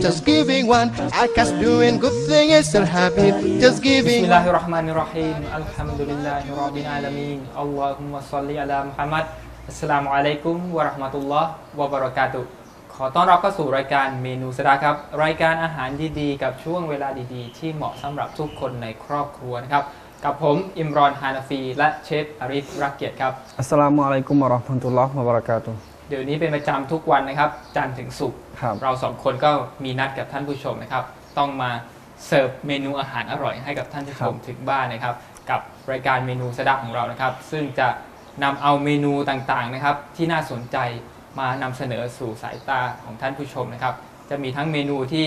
just giving one. I guess doing good thing is their habit, just บิส giving มิลลาฮิรเราะห์มานิรเราะฮีมอัลฮัมดุลิลลาฮิร็อบบิลอาลามีนอัลลอฮุมะศ็อลลิอะลามุฮัมมัดอัสสลามุอะลัยกุมวะเราะห์มะตุลลอฮ์วะบะเราะกาตุฮ์ขอต้อนรับเข้าสู่รายการเมนูสดาครับ รายการอาหารดีๆ กับช่วงเวลาดีๆ ที่เหมาะสำหรับทุกคนในครอบครัวนะครับ กับผมอิมรอนฮานาฟี และเชฟอาริฟรักเกียรติครับ อัสสลามุอะลัยกุมวะเราะห์มะตุลลอฮ์วะบะเราะกาตุฮ์ เดี๋ยวนี้เป็นประจำทุกวันนะครับ จันทร์ถึงศุกร์ครับเราสองคนก็มีนัดกับท่านผู้ชมนะครับ ต้องมาเสิร์ฟเมนูอาหารอร่อยให้กับท่านผู้ชมถึงบ้านนะครับ กับรายการเมนูสดักของเรานะครับ ซึ่งจะนำเอาเมนูต่างๆนะครับ ที่น่าสนใจมานำเสนอสู่สายตาของท่านผู้ชมนะครับ จะมีทั้งเมนูที่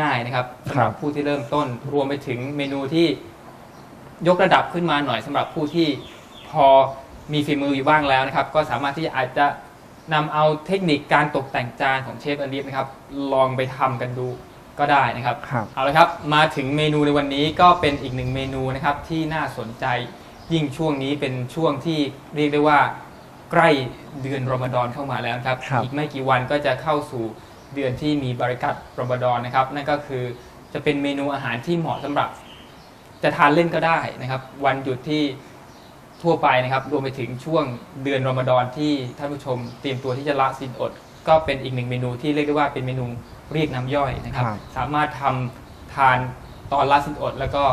ง่ายๆนะครับสำหรับผู้ที่เริ่มต้น รวมไปถึงเมนูที่ยกระดับขึ้นมาหน่อยสำหรับผู้ที่พอมีฝีมืออยู่บ้างแล้วนะครับ ก็สามารถที่จะอาจจะ นำเอาเทคนิคการตกแต่งจานของเชฟอลีฟนะครับ ลองไปทำกันดูก็ได้นะครับ ครับ เอาละครับ มาถึงเมนูในวันนี้ก็เป็นอีกหนึ่งเมนูนะครับ ที่น่าสนใจยิ่งช่วงนี้เป็นช่วงที่เรียกได้ว่า ใกล้เดือนรอมฎอนเข้ามาแล้วนะครับ ครับ อีกไม่กี่วันก็จะเข้าสู่เดือนที่มีบริกัตรอมฎอนนะครับ นั่นก็คือจะเป็นเมนูอาหารที่เหมาะสำหรับ จะทานเล่นก็ได้นะครับ วันหยุดที่ ทั่วไปนะครับ รวมไปถึงช่วงเดือนรอมฎอนที่ท่านผู้ชมเตรียมตัวที่จะละสินอด ก็เป็นอีกหนึ่งเมนูที่เรียกได้ว่าเป็นเมนูเรียกน้ำย่อยนะครับ ครับ สามารถทำทานตอนละสินอด แล้วก็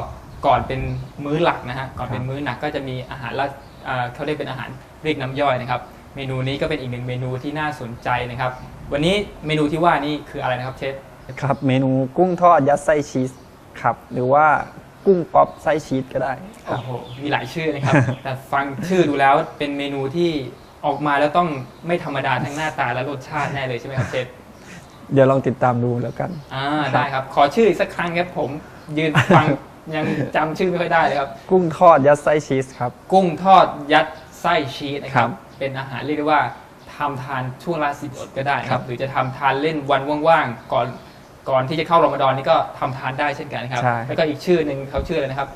ก่อนเป็นมื้อหลักนะฮะก่อนเป็นมื้อหนักก็จะมีอาหารละอ่าเขาเรียกเป็นอาหารเรียกน้ำย่อยนะครับ เมนูนี้ก็เป็นอีกหนึ่งเมนูที่น่าสนใจนะครับ วันนี้เมนูที่ว่านี่คืออะไรนะครับเชฟ ครับเมนูกุ้งทอดยัดไส้ชีสครับหรือว่า กุ้งป๊อปไส้ชีสก็ได้ครัโอ้บ โหมีหลายชื่อนะครับ แต่ฟังชื่อดูแล้วเป็นเมนูที่ออกมาแล้วต้องไม่ธรรมดาทั้งหน้าตาและรสชาติแน่เลยใช่ไหมครับเชฟเดี๋ยวลองติดตามดูแล้วกัน อ่าได้ครับ ขอชื่ออีกสักครั้งครับผม ยืนฟัง ยังจำชื่อไม่ค่อยได้เลยครับ กุ้งทอดยัดไส้ชีสครับ กุ้งทอดยัดไส้ชีสนะครัครับบเป็นอาหารเรียกได้ว่าทำทานช่วงละสิบอดก็ได้นะคครัรับ บ หรือจะทำทานเล่นวันว่างๆ ก่อน ก่อนที่จะเข้ารอมฎอนนี่ก็ทำทานได้เช่นกันครับ ใช่ แล้วก็อีกชื่อหนึ่งเขาชื่ออะไรนะครับ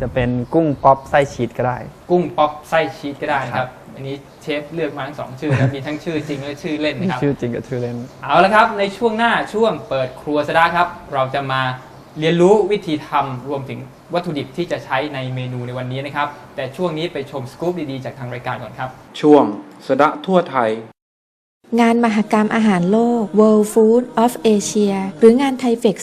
จะเป็นกุ้งป๊อปไส้ชีสก็ได้ กุ้งป๊อปไส้ชีสก็ได้นะคครัรับบอันนี้เชฟเลือกมาทั้งสองชื่อนะมีทั้งชื่อจริงและชื่อเล่นนะครับ ชื่อจริงกับชื่อเล่น เอาละครับ ในช่วงหน้าช่วงเปิดครัวสดาครับ เราจะมาเรียนรู้วิธีทำรวมถึงวัตถุดิบที่จะใช้ในเมนูในวันนี้นะครับ แต่ช่วงนี้ไปชมสกู๊ปดีๆ จากทางรายการก่อนครับ ช่วงสะดะทั่วไทย งานมหกรรมอาหารโลก World Food of Asia หรืองานไทเฟก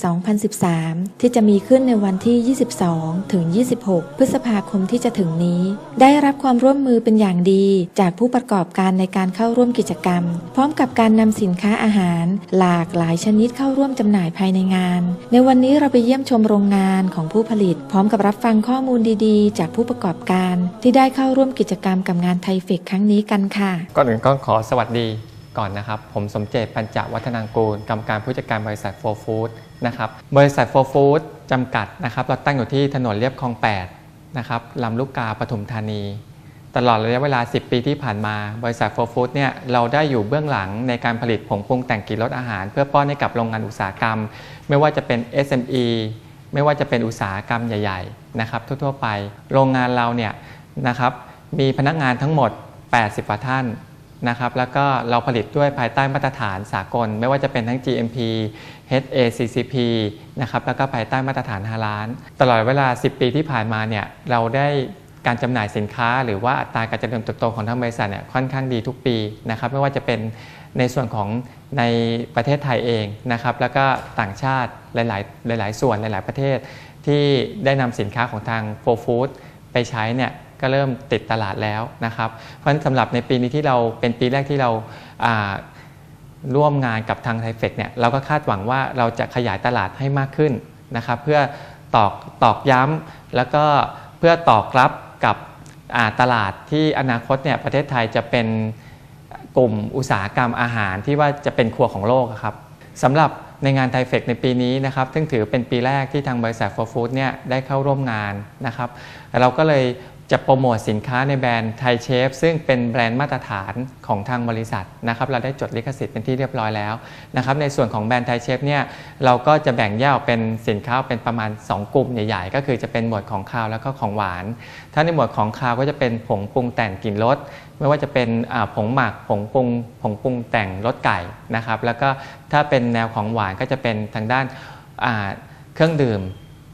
2013 ที่จะมีขึ้นในวันที่ 22 ถึง 26 พฤษภาคมที่จะถึงนี้ ได้รับความร่วมมือเป็นอย่างดีจากผู้ประกอบการในการเข้าร่วมกิจกรรม พร้อมกับการนำสินค้าอาหาร หลากหลายชนิดเข้าร่วมจำหน่ายภายในงาน ในวันนี้เราไปเยี่ยมชมโรงงานของผู้ผลิต พร้อมกับรับฟังข้อมูลดีๆ จากผู้ประกอบการ ที่ได้เข้าร่วมกิจกรรมกับงานไทเฟกครั้งนี้กันค่ะก่อนอื่นก็ขอสวัสดี ก่อนนะครับ ผมสมเจตปัญจวัฒนางกูลกรรมการผู้จัดการบริษัท For Food นะครับบริษัท For Food จำกัดนะครับเราตั้งอยู่ที่ถนนเรียบคลอง8นะครับลำลูกกาปทุมธานี ตลอดระยะเวลา 10 ปีที่ผ่านมา บริษัท For Food เนี่ยเราได้อยู่เบื้องหลังในการผลิตผงปรุงแต่งกลิ่นรสอาหาร เพื่อป้อนให้กับโรงงานอุตสาหกรรม ไม่ว่าจะเป็น SME ไม่ว่าจะเป็นอุตสาหกรรมใหญ่ๆนะครับทั่วๆไป โรงงานเราเนี่ยนะครับมีพนักงานทั้งหมด 80กว่าท่าน นะครับแล้วก็เราผลิตด้วยภายใต้มาตรฐานสากล ไม่ว่าจะเป็นทั้ง GMP HACCP นะครับแล้วก็ภายใต้มาตรฐานฮาลาน ตลอดเวลา 10 ปีที่ผ่านมาเนี่ยเราได้การจำหน่ายสินค้า หรือว่าอัตราการเจริญเติบโตของทางบริษัทเนี่ยค่อนข้างดีทุกปีนะครับไม่ว่าจะเป็นในส่วนของในประเทศไทยเองนะครับแล้วก็ต่างชาติหลาย ๆ หลาย ๆ ส่วนหลาย ๆ ประเทศที่ได้นำสินค้าของทาง f o r Food ไปใช้เนี่ย ก็เริ่มติดตลาดแล้วนะครับเพราะฉะนั้นสำหรับในปีนี้ที่เราเป็นปีแรกที่เราร่วมงานกับทางไทเฟกเนี่ยเราก็คาดหวังว่าเราจะขยายตลาดให้มากขึ้นนะครับเพื่อตอกตอกย้ำแล้วก็เพื่อตอกรับกับตลาดที่อนาคตเนี่ยประเทศไทยจะเป็นกลุ่มอุตสาหกรรมอาหารที่ว่าจะเป็นครัวของโลกครับสำหรับในงานไทเฟกในปีนี้นะครับ ซึ่งถือเป็นปีแรกที่ทางบริษัท For Food เนี่ยได้เข้าร่วมงานนะครับ เราก็เลย จะโปรโมทสินค้าในแบรนด์ไทยเชฟซึ่งเป็นแบรนด์มาตรฐานของทางบริษัทนะครับเราได้จดลิขสิทธิ์เป็นที่เรียบร้อยแล้วนะครับในส่วนของแบรนด์ไทยเชฟเนี่ยเราก็จะแบ่งแยกเป็นสินค้าเป็นประมาณ 2 กลุ่มใหญ่ ๆ ก็คือจะเป็นหมวดของคาวแล้วก็ของหวาน ถ้าในหมวดของคาวก็จะเป็นผงปรุงแต่งกลิ่นรสไม่ว่าจะเป็นผงหมักผงปรุงผงปรุงแต่งรสไก่นะครับแล้วก็ถ้าเป็นแนวของหวานก็จะเป็นทางด้านเครื่องดื่ม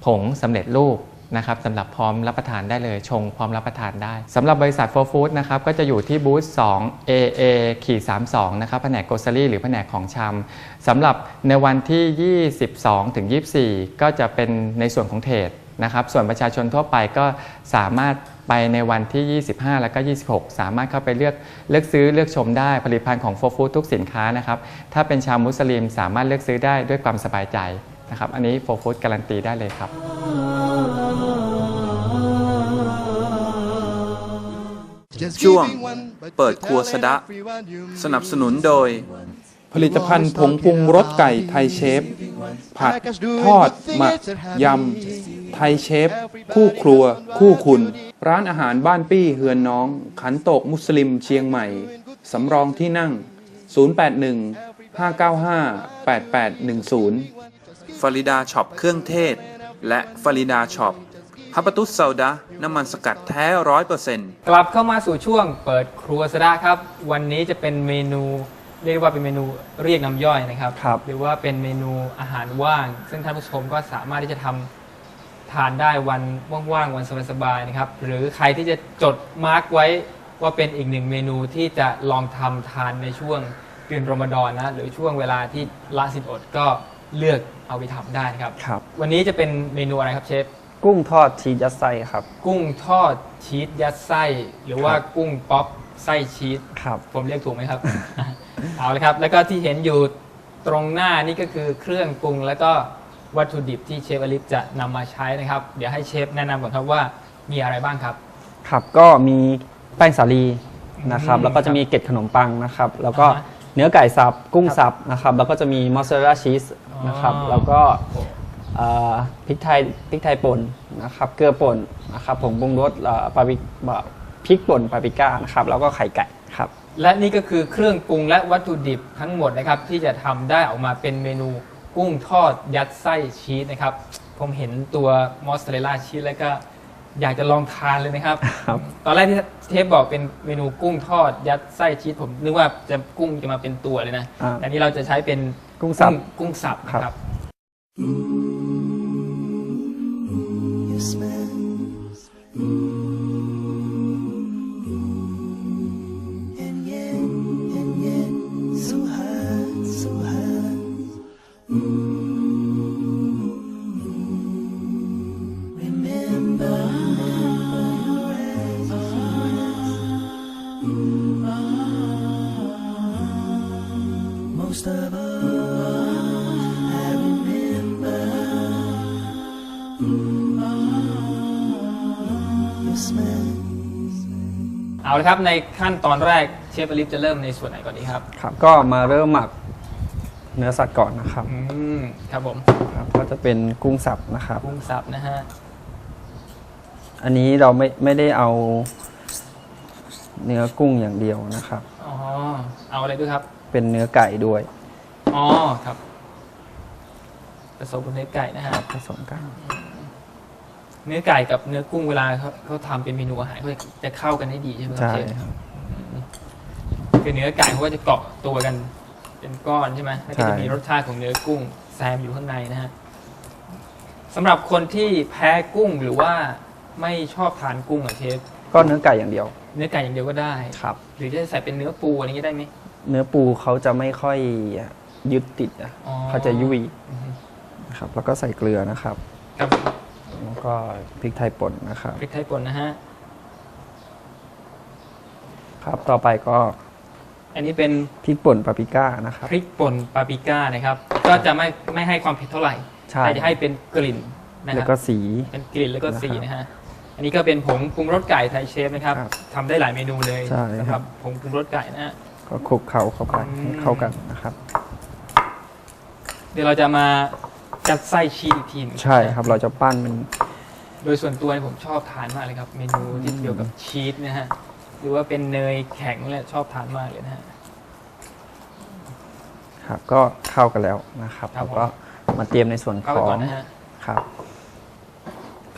ผงสำเร็จรูป นะครับสำหรับพร้อมรับประทานได้เลย ชงพร้อมรับประทานได้สำหรับบริษัท For Food นะครับก็จะอยู่ที่บูธ2 AA ขีด32นะครับแผนกโกซ e รี่หรือแผนกของชำสำหรับในวันที่ 22ถึง24 ก็จะเป็นในส่วนของเทรดนะครับส่วนประชาชนทั่วไปก็สามารถไปในวันที่ 25 แล้วก็ 26 สามารถเข้าไปเลือกเลือกซื้อเลือกชมได้ผลิตภัณฑ์ของ For Food ทุกสินค้านะครับ ถ้าเป็นชาวมุสลิมสามารถเลือกซื้อได้ด้วยความสบายใจนะครับ อันนี้ For Food การันตีได้เลยครับ ช่วง giving one, but เปิด you ครัว tell สะดะ everyone you สนับสนุนโดย meet. ผลิตภัณฑ์ผงปรุงรสไก่ไทยเชฟ ผัด ทอด หมัก ยำ ไทยเชฟ คู่ครัว คู่คุณ ร้านอาหารบ้านปี้เฮือนน้อง ขันโตกมุสลิมเชียงใหม่ สำรองที่นั่ง 081 595 8810ฟาริดาช็อปเครื่องเทศ และฟาริดาช็อป ฮับปะตุสซาดะน้ำมันสกัดแท้ร้อยเปอร์เซ็นต์กลับเข้ามาสู่ช่วงเปิดครัวสดาครับ วันนี้จะเป็นเมนูเรียกว่าเป็นเมนูเรียกน้ำย่อยนะครับ ครับหรือว่าเป็นเมนูอาหารว่าง ซึ่งท่านผู้ชมก็สามารถที่จะทำทานได้วันว่างๆวันสบายๆนะครับ หรือใครที่จะจดมาร์กไว้ว่าเป็นอีกหนึ่งเมนูที่จะลองทำทานในช่วงเดือนรอมฎอนนะหรือช่วงเวลาที่ละสินอดก็เลือกเอาไปทำได้นะครับ ครับ วันนี้จะเป็นเมนูอะไรครับเชฟ กุ้งทอดชีสยัดไส้ครับ กุ้งทอดชีสยัดไส้ หรือว่าครับกุ้งป๊อปไส้ชีสครับ ผมเรียกถูกไหมครับ เอาเลยครับ แล้วก็ที่เห็นอยู่ตรงหน้านี่ก็คือเครื่องปรุง แล้วก็วัตถุดิบที่เชฟอลิฟจะนำมาใช้นะครับ เดี๋ยวให้เชฟแนะนำก่อนครับว่ามีอะไรบ้างครับ ครับก็มีแป้งสาลีนะครับอืมแล้วก็จะมีเกล็ดขนมปังนะครับ แล้วก็อ่าฮะเนื้อไก่สับกุ้งสับนะครับ แล้วก็จะมีมอสซาเรลลาชีสนะครับอ๋อแล้วก็เอ่อ พริกไทยพริกไทยป่นนะครับเกลือป่นนะครับผงปรุงรสเอ่อปาปริพริกป่นปาปริก้านะครับแล้วก็ไข่ไก่ครับ และนี่ก็คือเครื่องปรุงและวัตถุดิบทั้งหมดนะครับ ที่จะทำได้ออกมาเป็นเมนูกุ้งทอดยัดไส้ชีสนะครับ ผมเห็นตัวมอสซาเรลล่าชีสแล้วก็อยากจะลองทานเลยนะครับครับตอนแรกที่เทปบอกเป็นเมนูกุ้งทอดยัดไส้ชีสผมนึกว่าจะกุ้งจะมาเป็นตัวเลยนะอ่าแต่นี่เราจะใช้เป็นกุ้งสับกุ้งสับครับนะค เอาละครับในขั้นตอนแรกเชฟอลิฟจะเริ่มในส่วนไหนก่อนดีครับครับ ก็มาเริ่มหมักเนื้อสัตว์ก่อนนะครับอืมครับผมครับก็จะเป็นกุ้งสับนะครับ กุ้งสับนะฮะอันนี้เราไม่ไม่ได้เอาเนื้อกุ้งอย่างเดียวนะครับ อ๋อเอาอะไรด้วยครับ เป็นเนื้อไก่ด้วย อ๋อครับผสมกับเนื้อไก่นะฮะผสมกัน เนื้อไก่กับเนื้อกุ้งเวลาเขาเขาทำเป็นเมนูอาหารเขาจะเข้ากันได้ดีใช่ไหมครับใช่เชฟครับ คือเนื้อไก่เขาก็จะเกาะตัวกัน เป็นก้อนใช่ไหมแล้วก็จะใช่มีรสชาติของเนื้อกุ้งแซมอยู่ข้างในนะฮะสำหรับคนที่แพ้กุ้งหรือว่าไม่ชอบทานกุ้งอะเชฟก็เนื้อไก่อย่างเดียวเนื้อไก่อย่างเดียวก็ได้ ครับ หรือจะใส่เป็นเนื้อปูอะไรอย่างนี้ได้ไหมเนื้อปูเขาจะไม่ค่อยยึดติดอะอ๋อเขาจะยุ่ยอือฮึนะครับ แล้วก็ใส่เกลือนะครับครับ แล้วก็พริกไทยป่นนะครับพริกไทยป่นนะฮะครับต่อไปก็ อันนี้เป็นพริกป่นปาปริก้านะครับ พริกป่นปาปริก้านะครับ ก็จะไม่ไม่ให้ความเผ็ดเท่าไหร่ใช่แต่จะให้เป็นกลิ่นนะแล้วฮะก็สี เป็นกลิ่นแล้วก็สีนะครับนะฮะอันนี้ก็เป็นผงปรุงรสไก่ไทยเชฟนะครับครับทำได้หลายเมนูเลยใช่ครับ สำหรับผงปรุงรสไก่นะฮะ ก็คลุกเคล้าเข้าไปให้เข้ากันนะครับ เดี๋ยวเราจะมา จัดไส้ชีสอีกทีหนึ่งใช่ครับ เราจะปั้นเป็นโดยส่วนตัวเนี่ยผมชอบทานมากเลยครับ เมนูที่เกี่ยวกับชีสนะฮะหรือว่าเป็นเนยแข็งเนี่ยชอบทานมากเลยนะฮะ ครับ ก็เข้ากันแล้วนะครับครับ เราก็มาเตรียมในส่วนขเข้าไปอก่องนนะฮะครับ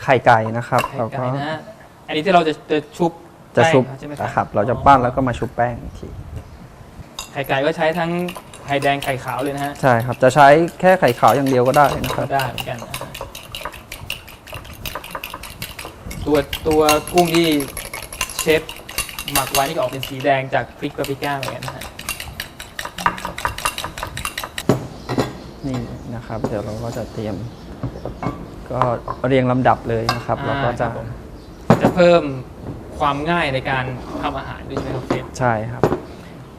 ไข่ไก่นะครับไข่เราไก่ก็นะฮะอันนี้ที่เราจะจะชุบจะชุบแป้งใช่ไหมนะคครัรับบเราจะปั้นแล้วก็มาชุบแป้งอีกที ไข่ไก่ก็ใช้ทั้ง ไข่แดงไข่ขาวเลยนะฮะ ใช่ครับ จะใช้แค่ไข่ขาวอย่างเดียวก็ได้นะคก็รับ ได้เหมือนกันนะฮะตัวตัวกุ้งที่เชฟหมักไว้นี่ก็ออกเป็นสีแดงจากพริกปาปริก้าเหมือนกันนะฮะ นี่นะครับ เดี๋ยวเราก็จะเตรียม ก็เรียงลำดับเลยนะครับอ่าเราก็จะครับผม จะเพิ่มความง่ายในการทำอาหารด้วยใช่ไหมครับเชฟ ใช่ครับ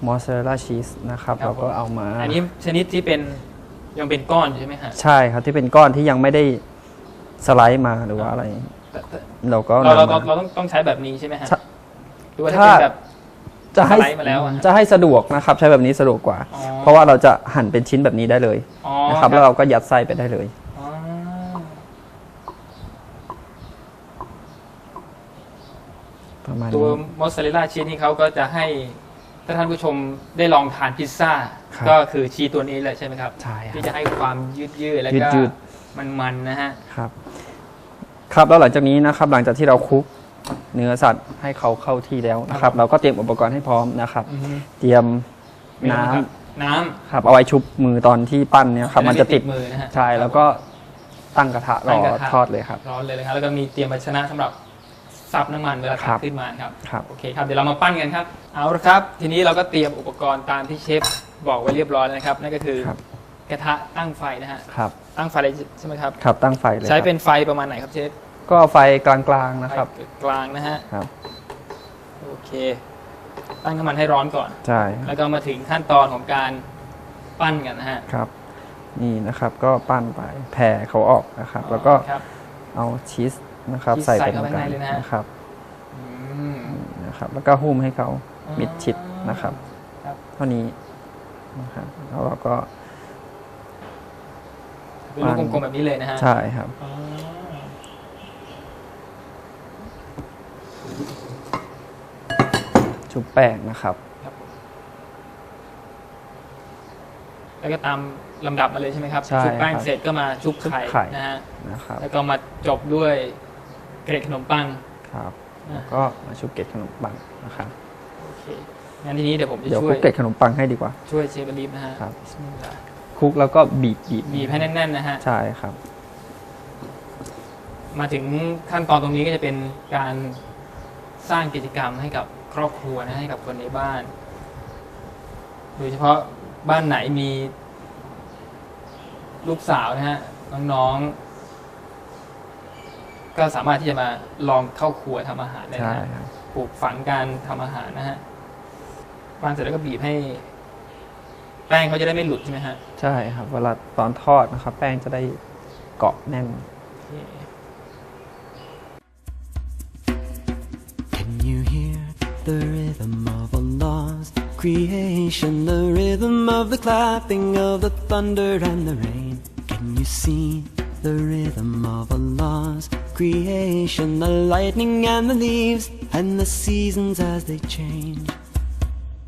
มอสซาเรลล่าชีสนะครับครับเราก็ผม เอามา อันนี้ชนิดที่เป็นยังเป็นก้อนอยู่ใช่ไหมฮะ ใช่ครับที่เป็นก้อนที่ยังไม่ได้สไลด์มาหรือว่าอะไร แต่แต่เราก็เราเรานำเรามา เราต้องต้องใช้แบบนี้ใช่ไหมฮะใช่หรือว่าถ้าเป็นแบบ จะให้สไลด์มาแล้วอะจะให้สะดวกนะครับ ใช้แบบนี้สะดวกกว่า อ๋อเพราะว่าเราจะหั่นเป็นชิ้นแบบนี้ได้เลยอ๋อนะครับ แล้วเราก็ยัดไส้ไปได้เลย อ๋อประมาณตัวนี้มอสซาเรลล่าชีสนี่เขาก็จะให้ ถ้าท่านผู้ชมได้ลองทานพิซซ่า ครับก็คือชีสตัวนี้เลยใช่ไหมครับ ใช่คที่รับจะให้ความยืดยืดๆแล้วยืก็ดยืด มันๆนะฮะ ครับ ครับแล้วหลังจากนี้นะครับ หลังจากที่เราคลุกเนื้อสัตว์ให้เขาเข้าที่แล้วนะครับเราก็เตรียมอุปกรณ์ให้พร้อมนะครับอือฮึเตรียมน้ำครับน้ำครับเอาไว้ชุบมือตอนที่ปั้นเนี่ยครับ มันจะติดมือนะฮะใช่แล้วก็ตั้งกระทะรตั้องกระทะทอดเลยครับ ร้อนเลยนะครับแล้วก็มีเตรียมภาชนะสำหรับ ซับน้ำมันเวลาครัตักบขึ้นมาครับครับโอเคครับเดี๋ยวเรามาปั้นกันครับ เอาละครับ ทีนี้เราก็เตรียมอุปกรณ์ตามที่เชฟบอกไว้เรียบร้อยแล้วนะครับ นั่นก็คือครับกระทะตั้งไฟนะฮะครับตั้งไฟเลยใช่ไหมครับครับตั้งไฟเลยใช้ครับเป็นไฟประมาณไหนครับเชฟก็ไฟกลางๆนะครับไฟกลางนะฮะครับโอเค ตั้งน้ำมันให้ร้อนก่อนใช่แล้วก็มาถึงขั้นตอนของการปั้นกันนะฮะครับ นี่นะครับก็ปั้นไปแผ่เขาออกนะครับ แล้วก็ครับเอาชีส นะครับชีสใส่ใส่ไปเข้าตรงกลางไปข้างในเลยนะฮะนะครับอืม นะครับ แล้วก็หุ้มให้เขามิดชิดนะครับ ครับ เท่านี้นะครับแล้วเราก็ เป็นลูกกลมๆแบบนี้เลยนะฮะใช่ครับ อ๋อชุบแป้งนะครับแล้วก็ตามลำดับมาเลยใช่ไหมครับใช่ชุบแป้งครับเสร็จก็มาชุบชุบไข่ไข่ นะฮะนะครับ แล้วก็มาจบด้วย เกล็ดขนมปังครับนะแล้วก็มาชุบเกล็ดขนมปังนะครับโอเคงั้นทีนี้เดี๋ยวผมจะเดี๋ยวช่ควลุยกเกล็ดขนมปังให้ดีกว่า ช่วยเชฟบลีฟนะฮะครับ บิสมิลลาห์คลุกแล้วก็บีบบีบบีบให้แน่นๆนะฮะ ใช่ครับ มาถึงขั้นตอนตรงนี้ก็จะเป็นการสร้างกิจกรรมให้กับครอบครัวนะให้กับคนในบ้าน โดยเฉพาะบ้านไหนมีลูกสาวนะฮะน้องๆ ก็สามารถที่จะมาลองเข้าครัวทำอาหารได้ใช่นะฮะครับปลูกฝังการทำอาหารนะฮะปั้นเสร็จแล้วก็บีบให้ แป้งเขาจะได้ไม่หลุดใช่ไหมฮะใช่ครับเวลาตอนทอดนะครับ แป้งจะได้เกาะแน่น Can you hear the rhythm of Allah's creation? The rhythm of the clapping of the thunder and the rain. Can you see the rhythm of Allah's creation? The lightning and the leaves and the seasons as they change.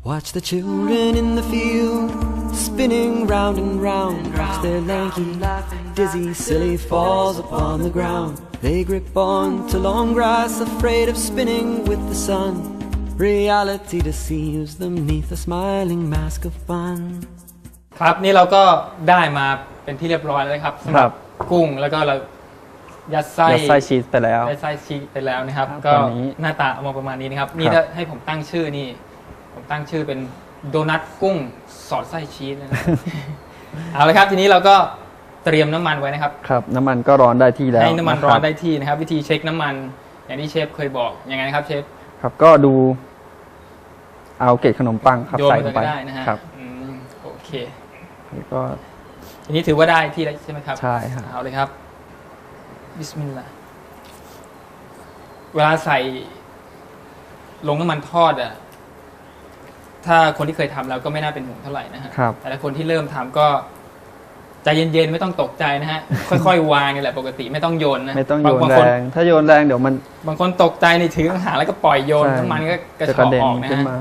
Watch the children in the field spinning round and round. Watch their lanky, dizzy, silly falls upon the ground. They grip on to long grass, afraid of spinning with the sun. Reality deceives them neath a smiling mask of fun. ครับนี่เราก็ได้มาเป็นที่เรียบร้อยแล้วนะครับสำห ครั รับบ กุ้งแล้วก็เรายัดไส้ยัดไส้ชีสไปแล้วได้ไส้ชีสไปแล้วนะครับ ครับก็ตอนนี้หน้าตาออกมาประมาณนี้นะครับ นี่ครับ ถ้าให้ผมตั้งชื่อนี่ ผมตั้งชื่อเป็นโดนัทกุ้งสอดไส้ชีสนะครับ เอาละครับ ทีนี้เราก็เตรียมน้ำมันไว้นะครับ ครับ น้ำมันก็ร้อนได้ที่แล้วให้น้ำมันคบร้อนได้ที่นะครับ วิธีเช็คน้ำมัน อย่างที่เชฟเคยบอกยังไงนะครับเชฟครับก็ดู เอาเกล็ดขนมปังครับโยนใส่ไปลงก็ไปได้นะฮะครับอืมโอเค แล้วก็ ทีนี้ถือว่าได้ที่แล้วใช่ไหมครับ ใช่ครับเอาเลยครับ บิสมิลลาห์เวลาใส่ลงน้ำมันทอดอะ ถ้าคนที่เคยทำแล้วก็ไม่น่าเป็นห่วงเท่าไหร่นะฮะ ครับ แต่ถ้าคนที่เริ่มทำก็ใจเย็นๆ ไม่ต้องตกใจนะฮะ ค่อยๆ วางนี่แหละปกติไม่ต้องโยนนะไม่ต้องโยนบางแรคน ง ถ้าโยนแรงเดี๋ยวมัน บางคนตกใจในถืออาหารแล้วก็ปล่อยโยนใช่ น้ำมันก็กระจะชกระอกเด็นออกนะขึ้นฮะ มา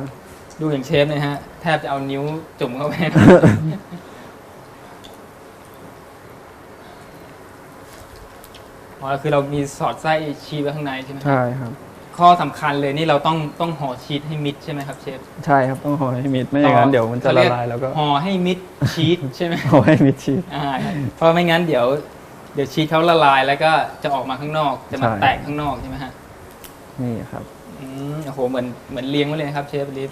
ดูอย่างเชฟเนยฮะ แทบจะเอานิ้วจุ่มเข้าไป อ๋อคือเรามีสอดไส้ชีสไว้ข้างในใช่ไหมใช่ครับ ข้อสำคัญเลยนี่เราต้องต้องห่อชีสให้มิดใช่ไหมครับเชฟใช่ครับต้องห่อให้มิดไม่อย่างนั้นเดี๋ยวมันจะเขาละเรีกลายแล้วก็ห่อให้มิดชีสใช่ไหมห่อให้มิดชีส อ่าเพราะไม่งั้นเดี๋ยว เดี๋ยวชีสเขาละลายแล้วก็จะออกมาข้างนอกจะมาใช่ แตกข้างนอกใช่ไหมฮะนี่ครับ อืมโอ้โหเหมือนเหมือนเลี้ยงไว้เลยนะครับเชฟลิฟ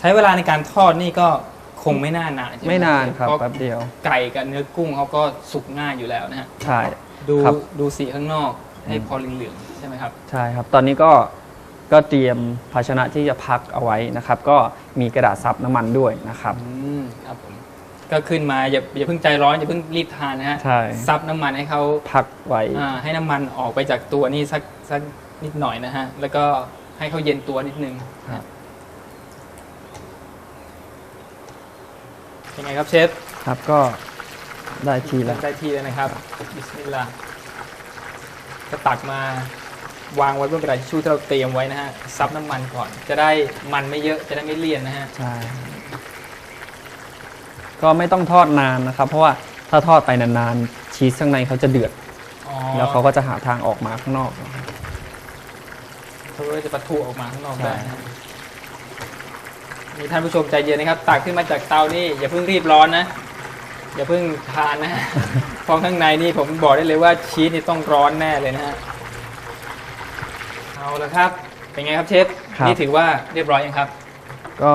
ใช้เวลาในการทอดนี่ก็ คงไม่น่านานใช่ไหมไม่นานครับเพราะแป๊บเดียว ไก่กับเนื้อกุ้งเขาก็สุกง่ายอยู่แล้วนะฮะใช่ ดูครับ ดูสีข้างนอกให้พอเหลืองๆใช่ไหมครับ ใช่ครับ ตอนนี้ก็ก็เตรียมภาชนะที่จะพักเอาไว้นะครับ ก็มีกระดาษซับน้ำมันด้วยนะครับ อืมครับผมก็ขึ้นมาอย่าอย่าเพิ่งใจร้อนอย่าเพิ่งรีบทานนะฮะใช่ ซับน้ำมันให้เขาพักไว้ อ่าให้น้ำมันออกไปจากตัวนี่สักสักนิดหน่อยนะฮะ แล้วก็ให้เขาเย็นตัวนิดนึงครับ ยังไงครับเชฟครับก็ได้ทีแล้วได้ที่แล้วนะครับบิสมิลลาห์ก็ตักมาวางไว้บนกระดาษทิชชู่ที่เราเตรียมไว้นะฮะซับน้ำมันก่อน จะได้มันไม่เยอะจะได้ไม่เลี่ยนนะฮะใช่ก็ไม่ต้องทอดนานนะครับ เพราะว่าถ้าทอดไปนานๆชีสข้างในเขาจะเดือดอ๋อแล้วเขาก็จะหาทางออกมาข้างนอกนะครับเขาก็จะปะทุออกมาข้างนอกใช่ได้นะฮะมี ท่านผู้ชมใจเย็นนะครับตักขึ้นมาจากเตานี่อย่าเพิ่งรีบร้อนนะอย่าเพิ่งทานนะฮะเพราะข้างในนี่ผมบอกได้เลยว่าชีสนี่ต้องร้อนแน่เลยนะฮะเอาละครับ เป็นไงครับเชฟครับ นี่ถือว่าเรียบร้อยยังครับ ก็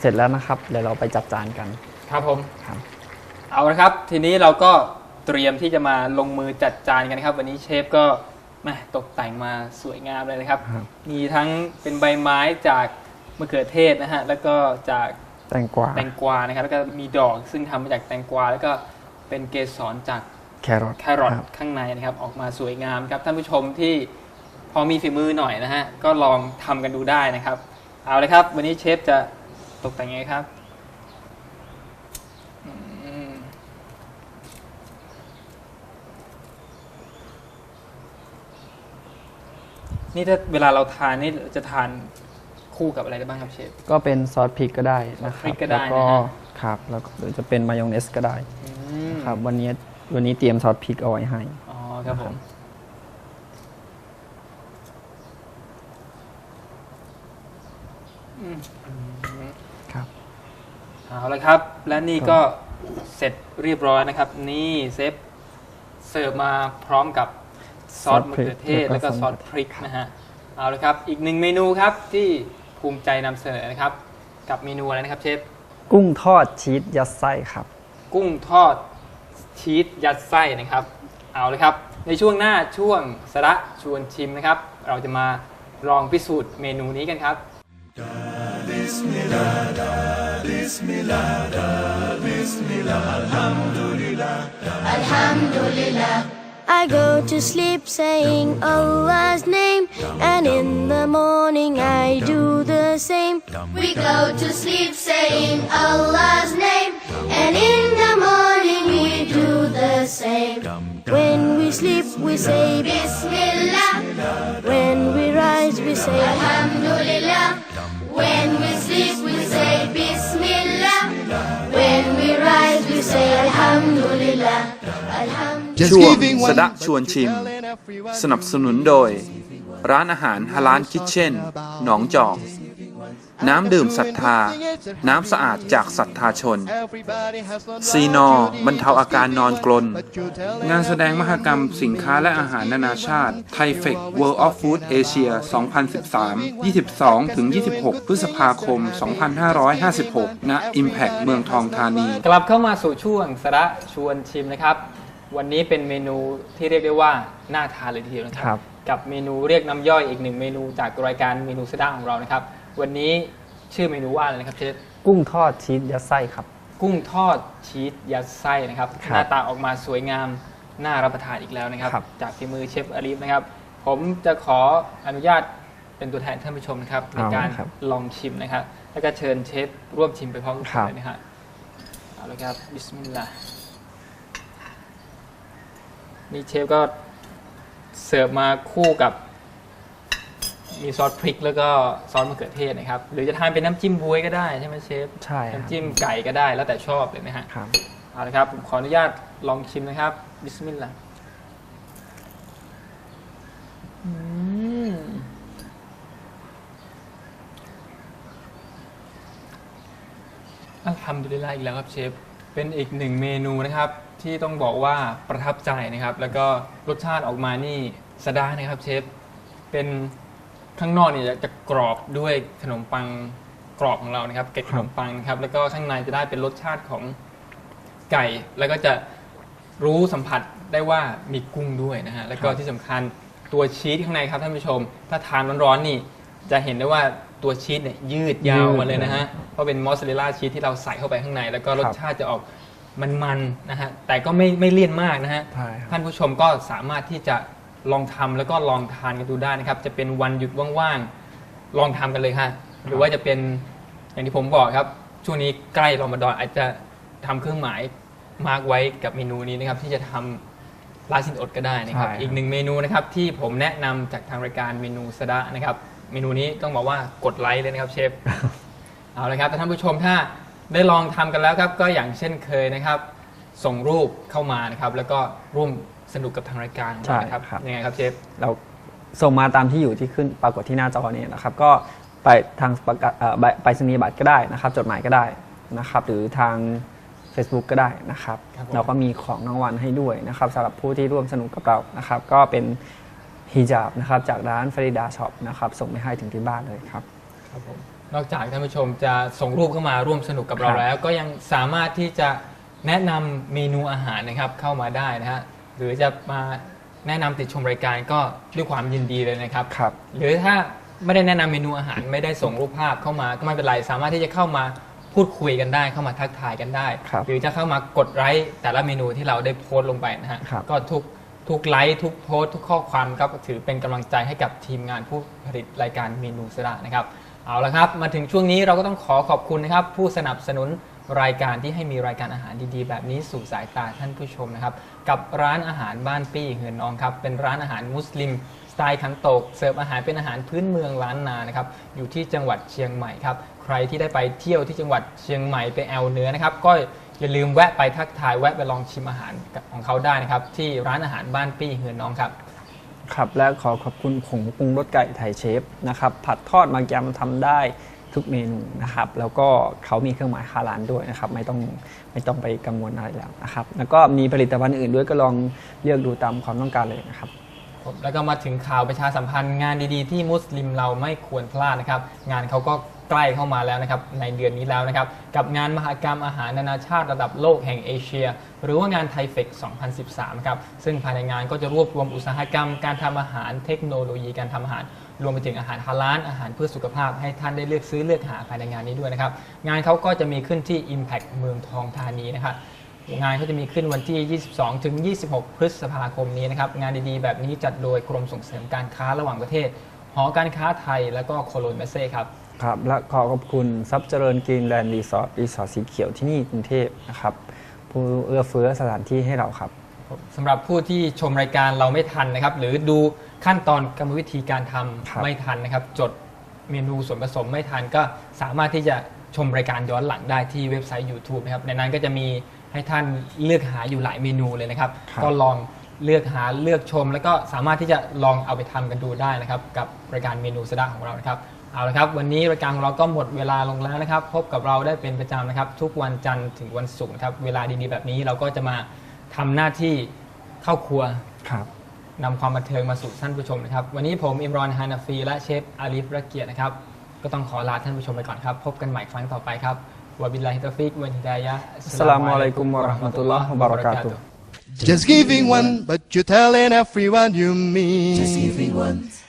เสร็จแล้วนะครับ เดี๋ยวเราไปจัดจานกัน ครับผมครับ เอาละครับ ทีนี้เราก็เตรียมที่จะมาลงมือจัดจานกันนะครับ วันนี้เชฟก็แหม่ตกแต่งมาสวยงามเลยนะครับครับมีทั้งเป็นใบไม้จาก มะเขือเทศนะฮะ แล้วก็จากแตงกวาแตงกวานะครับ แล้วก็มีดอกซึ่งทำมาจากแตงกวา แล้วก็เป็นเกสรจากแครอทแครอทครับข้างในนะครับ ออกมาสวยงามครับท่านผู้ชมที่พอมีฝีมือหน่อยนะฮะ ก็ลองทำกันดูได้นะครับ เอาเลยครับ วันนี้เชฟจะตกแต่งยังไงครับอืมนี่ถ้าเวลาเราทานนี่จะทาน คู่กับอะไรได้บ้างครับเชฟ ก็เป็นซอสพริกก็ได้นะคซอสพริรับกก็ได้แล้วก็นะฮะ ครับแล้วก็หรือจะเป็นมายองเนสก็ได้อืมครับวันนี้วันนี้เตรียมซอสพริกเอาไว้ให้ อ๋อครับผม อืมครับ เอาละครับ และนี่ก็เสร็จเรียบร้อยนะครับ นี่เซฟเสิร์ฟมาพร้อมกับซอสซอสมะพริกเขือเทศ แล้แล้ววก็ก็ซซออสสพริกนะฮะ เอาละครับ อีกหนึ่งเมนูครับที่ ภูมิใจนำเสนอนะครับ กับเมนูอะไรนะครับเชฟกุ้งทอดชีสยัดไส้ครับ กุ้งทอดชีสยัดไส้นะครับ เอาเลยครับ ในช่วงหน้าช่วงสาระชวนชิมนะครับ เราจะมาลองพิสูจน์เมนูนี้กันครับ I go to sleep saying Allah's name, and in the morning I do the same. We go to sleep saying Allah's name, and in the morning we do the same. When we sleep, we say Bismillah. When we rise, we say Alhamdulillah. When we ช่วง giving ส one ดะชวนชิม สนับสนุนโดย ร้านอาหารฮาลานคิทเช่น หนองจอก น้ำดื่มศรัทธา น้ำสะอาดจากศรัทธาชน ซีนอบรรเทาอาการนอนกลน งานแสดงมหกรรมสินค้าและอาหารนานาชาติ ไทเฟก World of Food Asia 2013 22-26 พฤษภาคม 2556 ณ Impact เมืองทองธานี กลับเข้ามาสู่ช่วงสาระชวนชิมนะครับ วันนี้เป็นเมนูที่เรียกได้ว่าน่าทานเลยทีเดียวนะคครัรับ บ กับเมนูเรียกน้ำย่อยอีกหนึ่งเมนูจากรายการเมนูสดาของเรานะครับ วันนี้ชื่อเมนูว่าอะไรนะครับเชฟกุ้งทอดชีสยัดไส้ครับ กุ้งทอดชีสยัดไส้นะครับครับหน้าตาออกมาสวยงามน่ารับประทานอีกแล้วนะครับ ครับ จากฝีมือเชฟอาลีฟนะครับ ผมจะขออนุญาตเป็นตัวแทนท่านผู้ชมนะครับในเอาการครับลองชิมนะครับ แล้วก็เชิญเชฟร่วมชิมไปพร้อมกันครับเลยนะฮะเอาละครับบิสมิลลาห์ นี่เชฟก็เสิร์ฟมาคู่กับ มีซอสพริกแล้วก็ซอสมะเขือเทศนะครับ หรือจะทานเป็นน้ำจิ้มบวยก็ได้ใช่ไหมเชฟใช่ครับ น้ำจิ้มไก่ก็ได้แล้วแต่ชอบเลยนะฮะครับ เอาละครับผมขออนุญาตลองชิมนะครับ บิสมิลลาห์อืมอัลฮัมดุลิลลาฮ์อีกแล้วครับเชฟ เป็นอีกหนึ่งเมนูนะครับที่ต้องบอกว่าประทับใจนะครับ แล้วก็รสชาติออกมานี่สะด้านะครับเชฟเป็นข้างนอกเนี่ยจะกรอบด้วยขนมปังกรอบของเรานะครับเกล็ดขนมปังนะครับ แล้วก็ข้างในจะได้เป็นรสชาติของไก่ แล้วก็จะรู้สัมผัสได้ว่ามีกุ้งด้วยนะฮะแล้วก็ที่สำคัญตัวชีสข้างในครับท่านผู้ชม ถ้าทานร้อนๆนี่จะเห็นได้ว่า ตัวชีสเนี่ยยืดยาวมาเลยนะฮะ เพราะเป็นมอสซาเรลล่าชีสที่เราใส่เข้าไปข้างใน แล้วก็รสชาติจะออกมันๆนะฮะ แต่ก็ไม่ไม่เลี่ยนมากนะฮะ ใช่ครับ ท่านผู้ชมก็สามารถที่จะลองทำแล้วก็ลองทานกันดูได้นะครับ จะเป็นวันหยุดว่างๆ ลองทำกันเลยค่ะหรือว่าจะเป็นอย่างที่ผมบอกครับ ช่วงนี้ใกล้รอมฎอนอาจจะทำเครื่องหมายมาร์กไว้กับเมนูนี้นะครับ ที่จะทำลาสินอดก็ได้นะครับ ใช่ครับ อีกหนึ่งเมนูนะครับที่ผมแนะนำจากทางรายการเมนูสะดะนะครับ เมนูนี้ต้องบอกว่ากดไลค์เลยนะครับเชฟ เอาละครับแต่ท่านผู้ชมถ้าได้ลองทำกันแล้วครับ ก็อย่างเช่นเคยนะครับ ส่งรูปเข้ามานะครับ แล้วก็ร่วมสนุกกับทางรายการใช่นะครับครับ ยังไงครับเชฟ เราส่งมาตามที่อยู่ที่ขึ้นปรากฏที่หน้าจอนี้นะครับ ก็ไปทางประกาศเอ่อใบไปรษณียบัตรก็ได้นะครับ จดหมายก็ได้นะครับ หรือทาง Facebook ก็ได้นะครับ ครับผม เราก็มีของรางวัลให้ด้วยนะครับสำหรับผู้ที่ร่วมสนุกกับเรานะครับ ก็เป็น ฮิญาบนะครับจากร้านฟริดาช็อปนะครับส่งไปให้ถึงที่บ้านเลยครับครับผมนอกจากท่านผู้ชมจะส่งรูปเข้ามาร่วมสนุกกับเราครับแล้ว ก็ยังสามารถที่จะแนะนำเมนูอาหารนะครับเข้ามาได้นะฮะหรือจะมาแนะนำติดชมรายการก็ด้วยความยินดีเลยนะครับ ครับ หรือถ้าไม่ได้แนะนำเมนูอาหารไม่ได้ส่งรูปภาพเข้ามาก็ไม่เป็นไร สามารถที่จะเข้ามาพูดคุยกันได้ เข้ามาทักทายกันได้ ครับหรือจะเข้ามากดไลค์แต่ละเมนูที่เราได้โพสต์ลงไปนะฮะครับ ก็ทุก ทุกไลค์ทุกโพสต์ทุกข้อความก็ถือเป็นกำลังใจให้กับทีมงานผู้ผลิตรายการเมนูสระนะครับเอาละครับ มาถึงช่วงนี้เราก็ต้องขอขอบคุณนะครับ ผู้สนับสนุนรายการที่ให้มีรายการอาหารดีๆ แบบนี้สู่สายตาท่านผู้ชมนะครับ กับร้านอาหารบ้านปี้เฮือนนองครับ เป็นร้านอาหารมุสลิมสไตล์ขันโตกเสิร์ฟอาหารเป็นอาหารพื้นเมืองล้านนานะครับอยู่ที่จังหวัดเชียงใหม่ครับใครที่ได้ไปเที่ยวที่จังหวัดเชียงใหม่ไปแอลเนื้อนะครับก็ อย่าลืมแวะไปทักทายแวะไปลองชิมอาหารของเขาได้นะครับ ที่ร้านอาหารบ้านปี้เฮือนน้องครับ ครับและขอขอบคุณผงปรุงรสไก่ไทยเชฟนะครับ ผัดทอดมายำทำได้ทุกเมนูนะครับ แล้วก็เขามีเครื่องหมายฮาลาลด้วยนะครับ ไม่ต้องไม่ต้องไปกังวลอะไรแล้วนะครับ แล้วก็มีผลิตภัณฑ์อื่นด้วยก็ลองเลือกดูตามความต้องการเลยนะครับผมแล้วก็มาถึงข่าวประชาสัมพันธ์งานดีๆ ที่มุสลิมเราไม่ควรพลาดนะครับ งานเขาก็ ใกล้เข้ามาแล้วนะครับในเดือนนี้แล้วนะครับกับงานมหกรรมอาหารนานาชาติระดับโลกแห่งเอเชีย หรือว่างานไทเฟก2013ครับซึ่งภายในงานก็จะรวบรวมอุตสาหกรรมการทำอาหารเทคโนโลยีการทำอาหาร รวมไปถึงอาหารฮาลาลอาหารเพื่อสุขภาพให้ท่านได้เลือกซื้อเลือกหาภายในงานนี้ด้วยนะครับงานเขาก็จะมีขึ้นที่ Impact เมืองทองธานีนะครับงานก็จะมีขึ้นวันที่ 22 ถึง 26 พฤษภาคมนี้นะครับ งานดีๆ แบบนี้จัดโดยกรมส่งเสริมการค้าระหว่างประเทศ หอการค้าไทยและก็โคโลนเมเซ่ครับ ครับ และขอขอบคุณทรัพย์เจริญกรีนแลนด์รีสอร์ทรีสอร์ทสีเขียวที่นี่กรุงเทพนะครับ ผู้เอื้อเฟื้อสถานที่ให้เราครับสำหรับผู้ที่ชมรายการเราไม่ทันนะครับ หรือดูขั้นตอนกรรมวิธีการทำครับไม่ทันนะครับ จดเมนูส่วนผสมไม่ทันก็สามารถที่จะชมรายการย้อนหลังได้ที่เว็บไซต์ YouTube นะครับ ในนั้นก็จะมีให้ท่านเลือกหาอยู่หลายเมนูเลยนะครับครับก็ลองเลือกหาเลือกชม แล้วก็สามารถที่จะลองเอาไปทำกันดูได้นะครับ กับรายการเมนูสดาของเรานะครับ เอาละครับ วันนี้รายการของเราก็หมดเวลาลงแล้วนะครับ พบกับเราได้เป็นประจำนะครับ ทุกวันจันทร์ถึงวันศุกร์นะครับ เวลาดีๆแบบนี้เราก็จะมาทำหน้าที่เข้าครัวครับ นำความบันเทิงมาสู่ท่านผู้ชมนะครับ วันนี้ผมอิมรอนฮานาฟีและเชฟอาลิฟระเกียรตินะครับ ก็ต้องขอลาท่านผู้ชมไปก่อนครับ พบกันใหม่ครั้งต่อไปครับวะบิลลาฮิตอฟิกวันฮิดายะห์อัสสลามุอะลัยกุมวะเราะห์มะตุลลอฮ์วะบะเราะกาตุฮ์ Just giving one, but you're telling everyone you meet. Just giving one.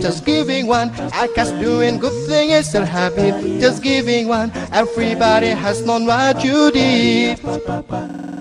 Just giving one. I guess doing good thing is still happy. Just giving one. Everybody has known what you did.